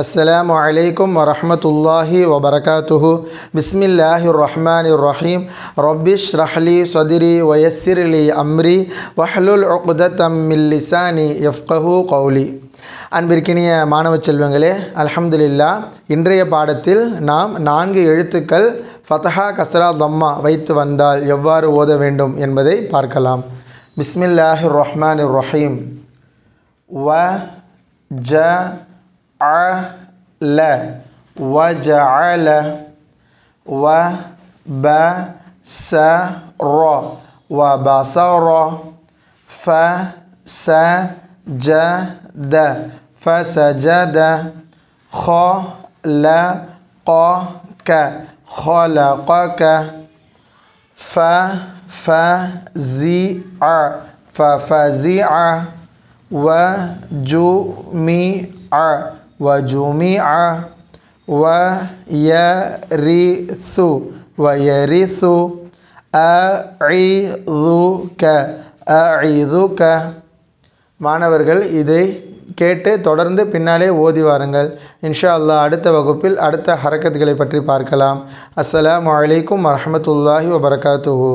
அஸ்லாம் வலைக்கம் வரமத்துல்லாஹி வபரகாத்துஹு. பிஸ்மில்லாஹி ரஹ்மான் ரஹீம் ரபிஷ் ரஹ்லி சதிரி வயஸ்ஸிர்லி அம்ரி. வஹ்லுல் ஒக்தம்மில்லிசானி எஃப்கஹு கௌலி. அன்பிற்கினிய மாணவ செல்வங்களே அலஹம்துலில்லா இன்றைய பாடத்தில் நாம் நான்கு எழுத்துக்கள் ஃபதஹா கஸ்ரா தம்மா வைத்து வந்தால் எவ்வாறு ஓத வேண்டும் என்பதை பார்க்கலாம். பிஸ்மில்லாஹி ரஹ்மான் ரஹீம் வ ஜ وجعل وجعل وبصر وبصر فسجد فسجد خلقك خلقك ففزع ففزع وجمع وجمع ويرث ويرث أعظك أعظك மாணவர்கள் இதை கேட்டு தொடர்ந்து பின்னாலே ஓதி வாருங்கள் இன்ஷா அல்லாஹ் அடுத்த வகுப்பில் அடுத்த ஹரக்கத்துகளை பற்றி பார்க்கலாம் அஸ்ஸலாமு அலைக்கும் வரஹ்மத்துல்லாஹி வபரகாத்துஹு